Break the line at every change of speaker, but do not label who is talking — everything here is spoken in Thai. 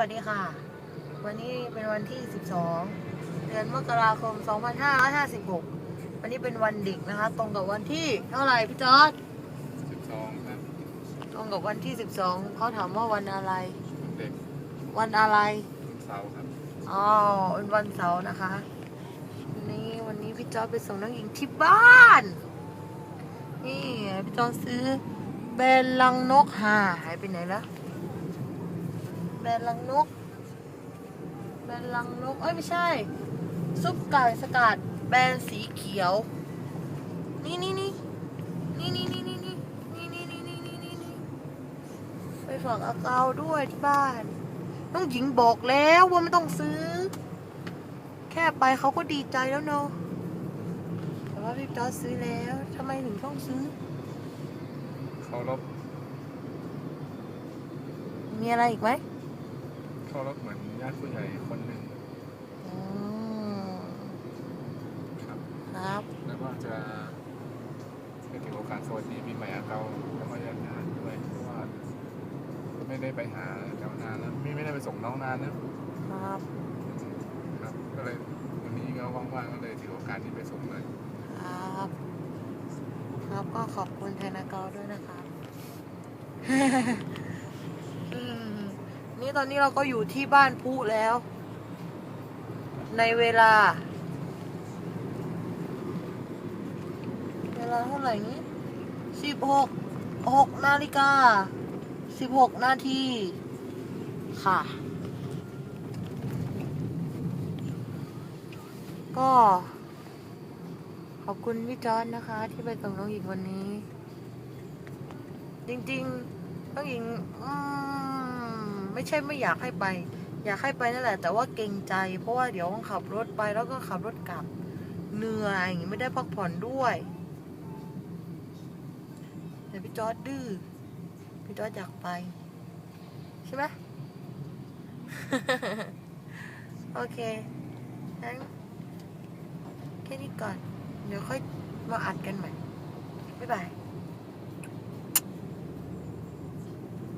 วัสดีค่ะ วันนี้เป็นวันที่ 12 เดือนมกราคม 2556 วันนี้เป็นวันเด็กนะคะ ตรงกับวันที่เท่าไหร่พี่จอร์ด
สิบสองครับ
ตรงกับวันที่ 12 เขาถามว่าวันอะไร
เด็ก
วันอะไร
วันเสาร์ครับ
อ๋อเป็นวันเสาร์นะคะ นี่วันนี้พี่จอร์ดไปส่งน้องหญิงที่บ้าน นี่พี่จอร์ดซื้อแบรนด์ลังนกหาหายไปไหนละแบ รนด์ลังนก แบรนด์ลังนก เอ้ยไม่ใช่ ซุปไก่สกัด แบรนด์สีเขียวนี่นี่นี่นี่นี่นี่นี่นี่นี่นี่นี่นี่นี่นี่ไปฝากอาเกาด้วยที่บ้าน น้องหญิงบอกแล้วว่าไม่ต้องซื้อ แค่ไปเขาก็ดีใจแล้วเนาะแต่ว่าพี่จอร์จซื้อแล้วทำไมถึงต้องซื้อ
เคารพ
มีอะไรอีกไหม
เคารพเหมือนญาติผู้ใหญ่คนหนึ่ง
อืม
ครับ
ครับ
แล้วก็จะเป็นถือโอกาสสวัสดีปีใหม่อาเกาแล้วก็ญาติญาติด้วยเพราะว่าไม่ได้ไปหาแถวนานแล้วไม่ไม่ได้ไปส่งน้องนานนะครับ ครับ ก็เลยวันนี้ก็ว่างๆก็เลยถือโอกาสที่ไปส่งเลย
ครับ ครับก็ขอบคุณไทยนาเกาด้วยนะครับอืม นี่ตอนนี้เราก็อยู่ที่บ้านพุแล้ว ในเวลา เวลาเท่าไหร่นี้สิบหกหกนาฬิกาสิบหกนาทีค่ะ ก็ ขอบคุณพี่จอนนะคะ ที่ไปส่งน้องหญิงวันนี้ จริงๆน้องหญิง อืม ไม่ใช่ไม่อยากให้ไป อยากให้ไปนั่นแหละ แต่ว่าเกรงใจ เพราะว่าเดี๋ยวต้องขับรถไปแล้วก็ขับรถกลับเหนื่อยอย่างงี้ไม่ได้พักผ่อนด้วยแต่พี่จอร์ดดื้อพี่จอร์ดอยากไป ใช่ไหมโอเคงั้นแค่นี้ก่อน เดี๋ยวค่อยมาอัดกันใหม่ บ๊ายบาย